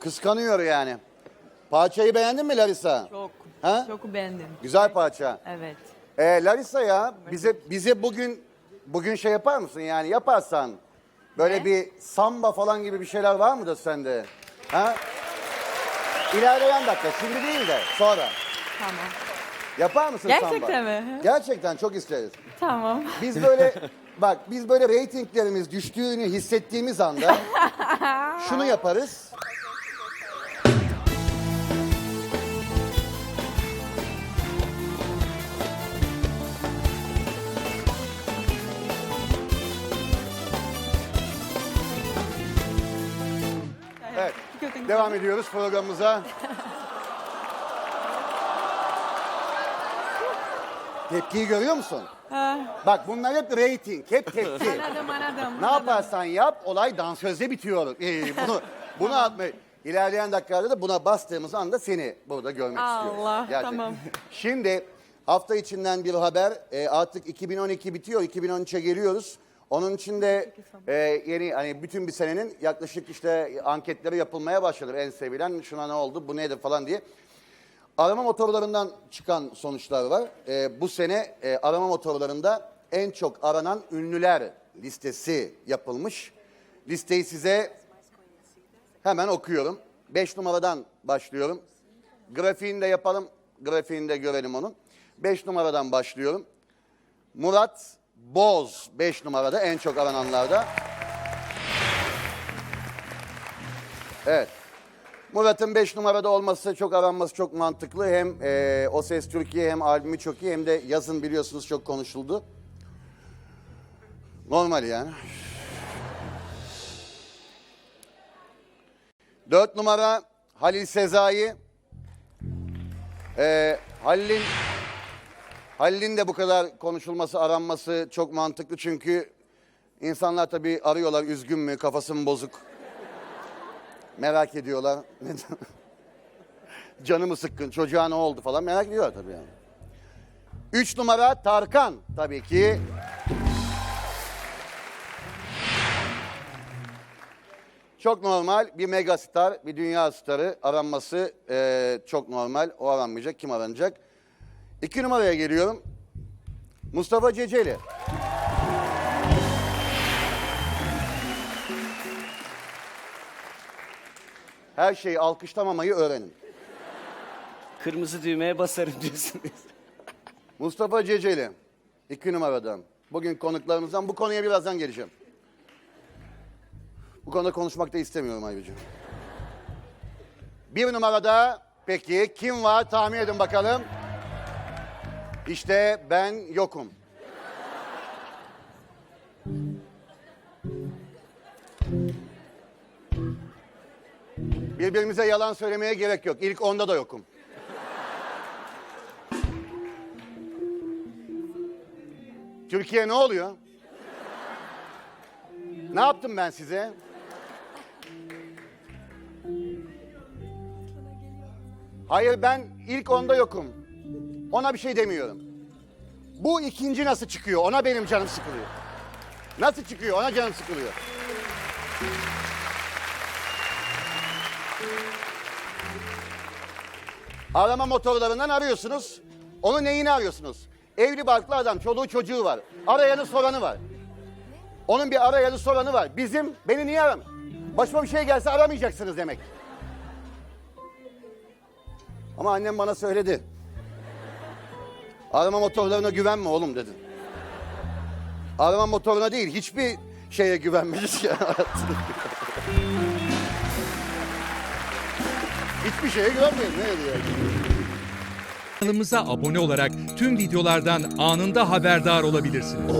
Kıskanıyor yani. Parçayı beğendin mi Larissa? Çok. Ha? Çok beğendim. Güzel parça. Evet. Ee, Larissa ya bize bize bugün bugün şey yapar mısın yani yaparsan böyle Ne? bir samba falan gibi bir şeyler var mı da sende? Ha? İlerleyen dakika şimdi değil de sonra. Tamam. Yapar mısın Gerçekten samba? mi? Gerçekten çok isteriz. Tamam. Biz böyle bak biz böyle reytinglerimiz düştüğünü hissettiğimiz anda şunu yaparız. Evet. Devam ediyoruz programımıza. Tepkiyi görüyor musun? Bak bunlar hep rating, hep tepki. Anladım anladım. Ne yaparsan yap olay dansözde bitiyor. Ee, bunu bunu atma. İlerleyen dakikalarda da buna bastığımız anda seni burada görmek istiyoruz. Allah, tamam. Şimdi hafta içinden bir haber. Ee, artık 2012 bitiyor. 2013'e geliyoruz. Onun için de e, yeni hani bütün bir senenin yaklaşık işte anketleri yapılmaya başladı. En sevilen şuna ne oldu bu nedir falan diye. Arama motorlarından çıkan sonuçlar var. Ee, bu sene e, arama motorlarında en çok aranan ünlüler listesi yapılmış. Listeyi size hemen okuyorum. 5 numaradan başlıyorum. Grafiğini de yapalım. Grafiğini de görelim onun. 5 numaradan başlıyorum. Murat Boz 5 numarada en çok arananlarda. Evet. Murat'ın 5 numarada olması, çok aranması çok mantıklı. Hem e, O Ses Türkiye hem albümü çok iyi hem de yazın biliyorsunuz çok konuşuldu. Normal yani. 4 numara Halil Sezai. E, Halil'in Halil'in de bu kadar konuşulması, aranması çok mantıklı çünkü insanlar tabii arıyorlar üzgün mü, kafası mı bozuk. Merak ediyorlar. Canı mı sıkkın, çocuğa ne oldu falan merak ediyorlar tabii yani. Üç numara Tarkan tabii ki. Çok normal bir megastar, bir dünya starı aranması eee, çok normal. O aranmayacak, kim aranacak? İki numaraya geliyorum. Mustafa Ceceli. Her şeyi alkışlamamayı öğrenin. Kırmızı düğmeye basarım diyorsunuz. Mustafa Ceceli. iki numaradan. Bugün konuklarımızdan bu konuya birazdan geleceğim. Bu konuda konuşmak da istemiyorum ayrıca. Bir numarada peki kim var tahmin edin bakalım. İşte ben yokum. Birbirimize yalan söylemeye gerek yok. İlk onda da yokum. Türkiye ne oluyor? Ne yaptım ben size? Hayır ben ilk onda yokum. Ona bir şey demiyorum. Bu ikinci nasıl çıkıyor? Ona benim canım sıkılıyor. Nasıl çıkıyor? Ona canım sıkılıyor. Arama motorlarından arıyorsunuz. Onun neyini arıyorsunuz? Evli barklı adam, çoluğu çocuğu var. Arayanı soranı var. Onun bir arayanı soranı var. Bizim, beni niye aram? Başıma bir şey gelse aramayacaksınız demek. Ama annem bana söyledi. Arama motorlarına güvenme oğlum dedi. Arama motoruna değil, hiçbir şeye güvenmeyiz ya. hiçbir şeye güvenmeyin. Ne diyor? Kanalımıza abone olarak tüm videolardan anında haberdar olabilirsiniz.